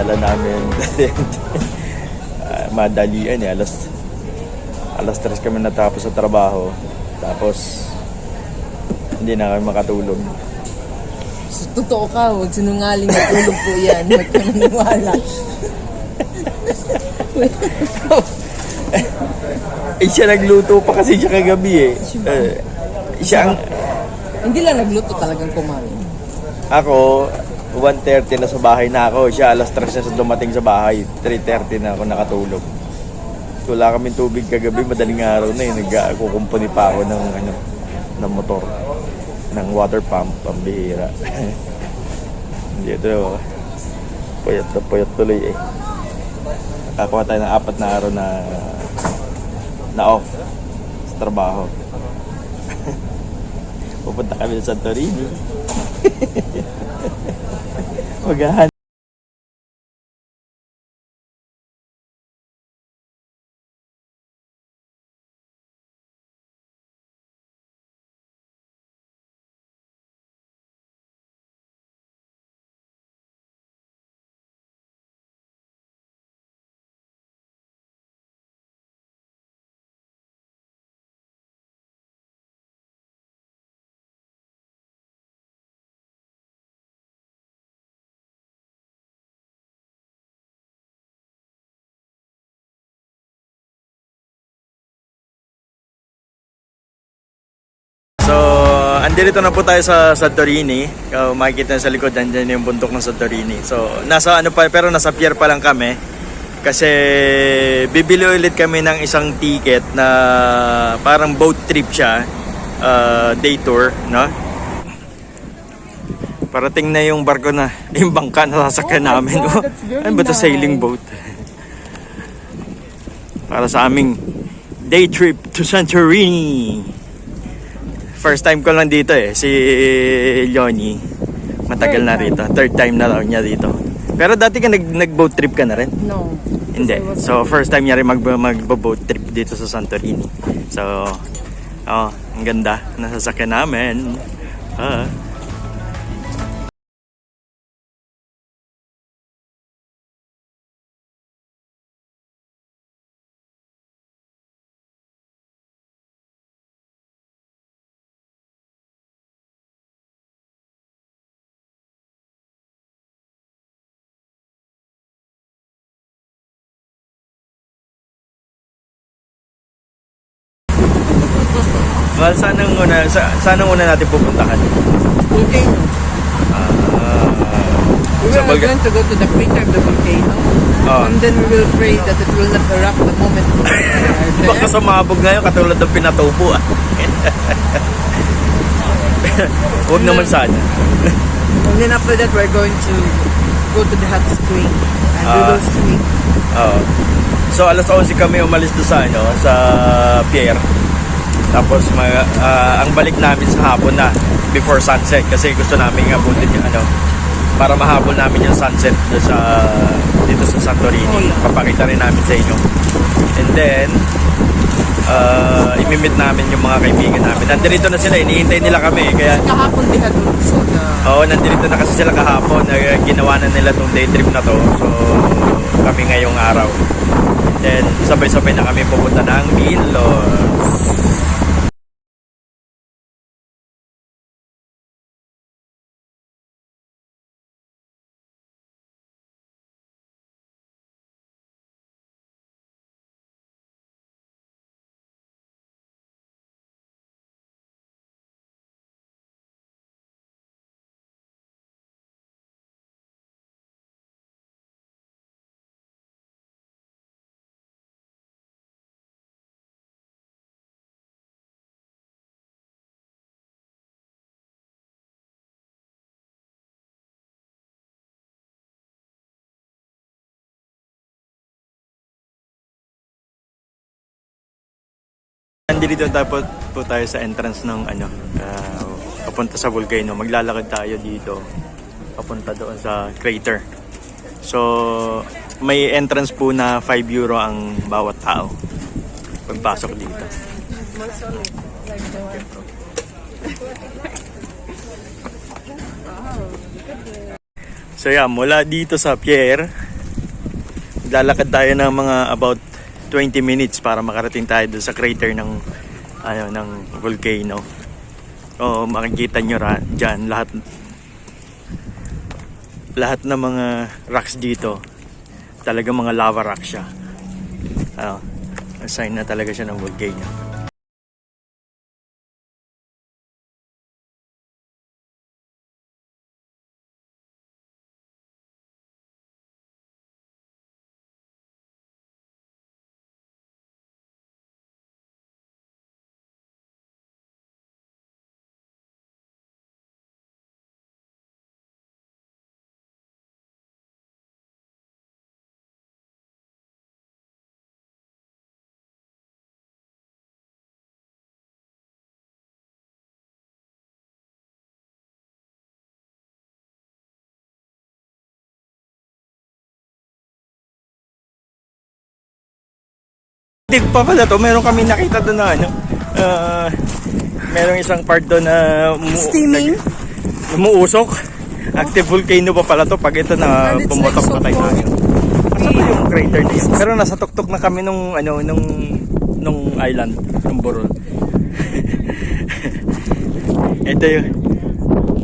dala namin. Ah, madalian eh, alas alas 3 kami natapos sa trabaho. Tapos hindi na kami makatulog. So, totoo ka, huwag sinungaling na tulog po yan. Huwag ka maniwala. Eh siya nagluto pa kasi siya kagabi eh. Eh, siya ang Hindi lang nagluto talagang kumain. ako 1.30 na sa bahay na ako. Siya alas 3 na sa dumating sa bahay. 3.30 na ako nakatulog. So, wala kaming tubig kagabi. Madaling araw na yun. Nag-kukumpuni pa ako ng, ano, ng motor. Ng water pump. Pambihira. Dito. Puyat na puyat tuloy eh. Nakakuha tayo ng apat na araw na na off sa trabaho. Pupunta kami sa Santorini. Maghahan. So, andito na po tayo sa Santorini. Uh, makikita sa likod, andyan yung bundok ng Santorini. So, nasa ano pa, pero nasa pier pa lang kami. Kasi bibili ulit kami ng isang ticket na parang boat trip siya. uh, day tour, no? Parating na yung barko na, yung bangka na sasakyan Oh namin. God, ano ba ito? nice. Sailing boat. Para sa aming day trip to Santorini. First time ko lang dito eh, si Leonie. Matagal Third na rito. Third time na lang niya dito. Pero dati ka nag, nag-boat trip ka na rin? No. Hindi. So, first time niya rin mag, mag-boat trip dito sa Santorini. So, oh, ang ganda. Nasasakyan namin. Ah. Well, saan ang una, sa, saan ang una natin pupuntahan? Volcano. Ah, We are Bulga- going to go to the crater of the volcano. Oh. And then we will pray that it will not erupt the moment we are baka there. sumabog ngayon katulad ng pinatubo ah. Huwag naman sana. And then after that, we're going to go to the hot spring. And we Ah. will swim. Oo. So alas 11 kami umalis doon sa ano sa pier. Tapos ma- ah, ang balik namin sa hapon na before sunset kasi gusto namin abutin yung ano para mahabol namin yung sunset doon sa dito sa Santorini. Papakita rin namin sa inyo. And then uh, imimit namin yung mga kaibigan namin. Nandito na sila, inihintay nila kami. Kaya Kahapon had also the... Oo, nandito na kasi sila kahapon. Nag- Ginawa na nila tong day trip na to. So, kami ngayong araw. Then, sabay-sabay na kami pupunta ng Milos. Nandito tapos po tayo sa entrance ng ano, uh, papunta sa volcano. Maglalakad tayo dito papunta doon sa crater. So, may entrance po na 5 euro ang bawat tao pagpasok dito. So yeah, mula dito sa pier, Lalakad tayo ng mga about 20 minutes para makarating tayo doon sa crater ng ano ng volcano. O makikita nyo ra, dyan lahat lahat ng mga rocks dito talaga mga lava rock siya. Ano, sign na talaga siya ng volcano. Hindi pa pala to, meron kami nakita doon na ano. ah, merong isang part doon na umu- Steaming? nag- umuusok. Active volcano pa pala to pag ito na it's pumutok like so far. tayo. Asa ba yung crater na yun? Pero nasa tuktok na kami nung ano nung nung island, nung Borol. ito yung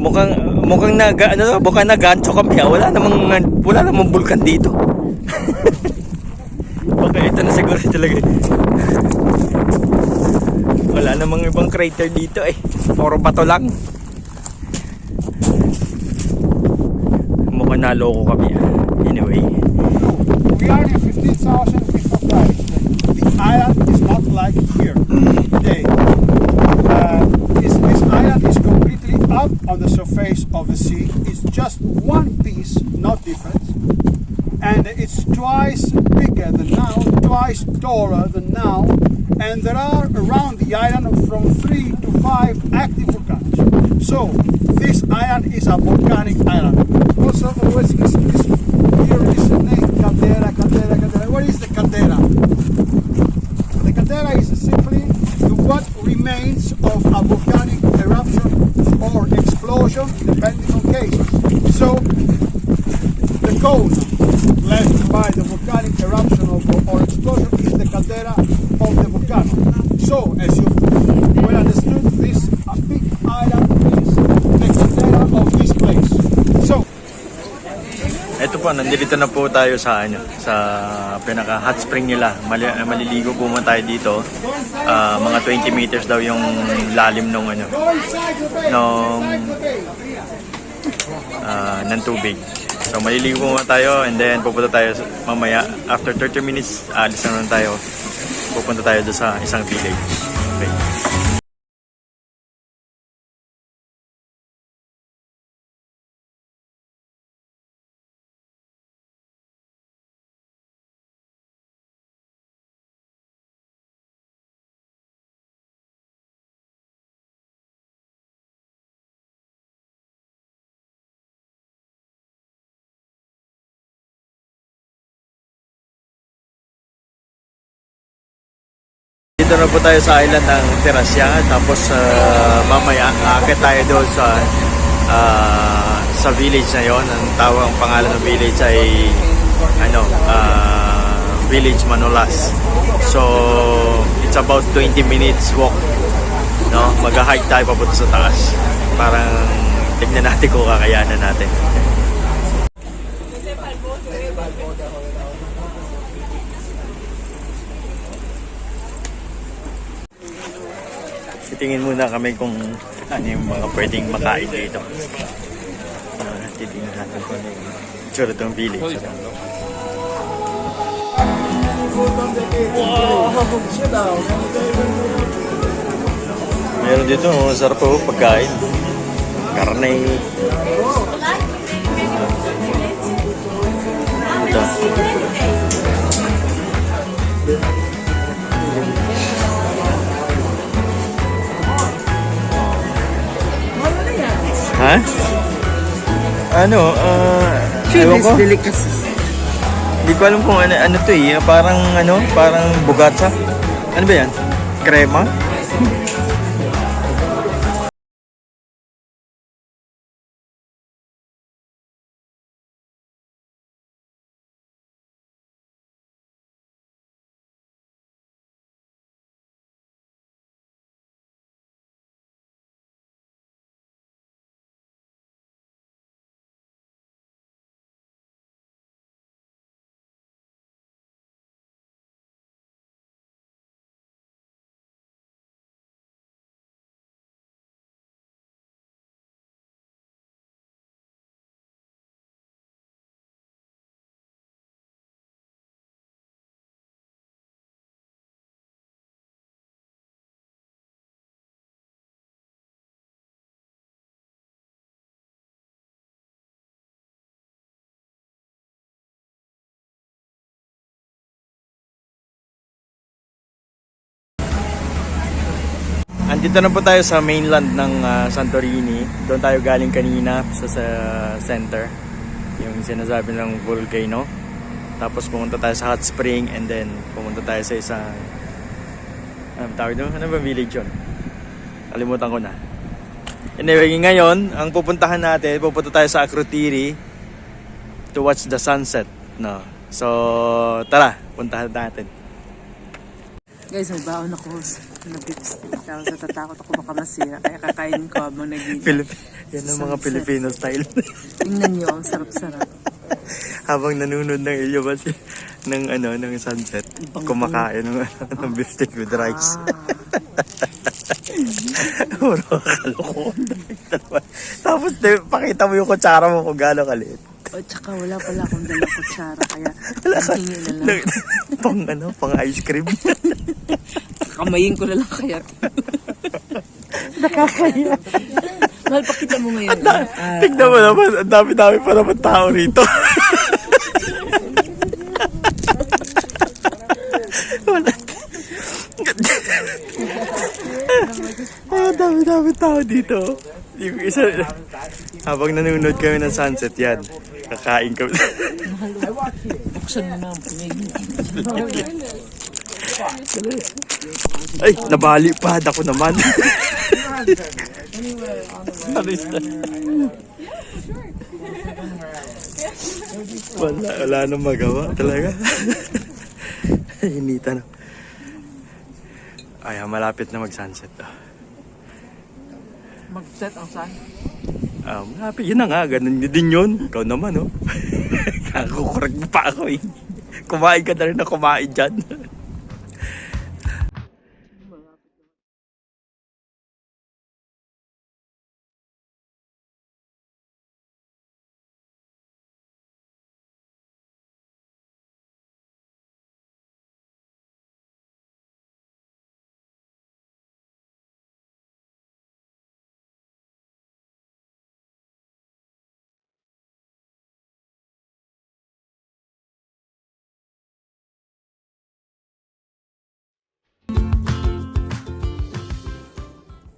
mukhang mukhang nag ano mukhang nagancho kami ah. Wala namang wala namang bulkan dito. Siguro talaga. Wala namang ibang crater dito eh. Puro bato lang. Mukhang naloko kami ah. Anyway. We are in 15,000 feet of altitude. The island is not like here today. Uh, this, this island is completely up on the surface of the sea. It's just one piece, not different. And it's twice bigger than now, taller than now. And there are around the island from three to five active volcanoes. So this island is a volcanic island. Also, always is, is, here is the name caldera, caldera, caldera. What is the caldera? The caldera is simply what remains of a volcanic eruption or explosion, depending on cases. So the cone left by the volcanic po, nandito na po tayo sa ano, sa pinaka hot spring nila. Mali, maliligo po muna tayo dito. Ah, mga 20 meters daw yung lalim nung ano, nung ah, ng tubig. So maliligo muna tayo and then pupunta tayo mamaya after 30 minutes alis na tayo. Pupunta tayo doon sa isang village. Okay. Dito na po tayo sa island ng Terasya. Tapos uh, mamaya, aakit tayo doon sa ah, sa village na yon. Ang tawag pangalan ng village ay ano, ah, Village Manolas. So, it's about 20 minutes walk. No? Mag-hike tayo papunta sa taas. Parang tignan natin kung kakayanan natin. Titingin muna kami kung ano yung mga pwedeng makain dito. Uh, titingin natin kung ano yung tsura itong village. Meron dito, oh, sarap po pagkain. Karne. Ha? Ano? Uh, ewan ko. delicacy. Hindi ko alam kung ano, ano to eh. Parang ano, parang bugatsa. Ano ba yan? Krema? Andito na po tayo sa mainland ng ah, Santorini. Doon tayo galing kanina sa, sa center. Yung sinasabi ng volcano. Tapos pumunta tayo sa hot spring and then pumunta tayo sa isang ano tawag doon? Ano ba village yun? Kalimutan ko na. Anyway, ngayon, ang pupuntahan natin, pupunta tayo sa Akrotiri to watch the sunset. No. So, tara, puntahan natin. Guys, may baon ako na steak. Tapos natatakot ako baka masira. Kaya kakainin ko habang nagiging. Pilip yan ang mga Sunset. Filipino style. Tingnan nyo, ang sarap-sarap. Habang nanunod ng iyo kasi ng ano ng sunset, Bang- kumakain ng ng beef steak with rice. Ah, Puro kalokohan. Tapos de, pakita mo yung kutsara mo kung gaano kaliit. O tsaka wala pala akong dalang kutsara. Kaya hingi na lang. Pang ano, pang ice cream. Kamayin ko na lang kaya. Nakakaya. Mahal, pakita mo ngayon. Ah, Tignan mo naman, ang dami-dami pa naman tao rito. Wala. Ang dami-dami tao dito. Yung isa, habang nanonood kami ng sunset yan, kakain kami. buksan mo na ang pamigil. Ay, nabali pa. Ako naman. Aris na. Wala, wala nang magawa talaga. Hinita na. Ay, malapit na mag-sunset. ah. Mag-set ang sun. Ah, malapit. Yun na nga, ganun din yun. Ikaw naman, oh. Kakukorek mo pa ako eh. Kumain ka na rin na kumain dyan.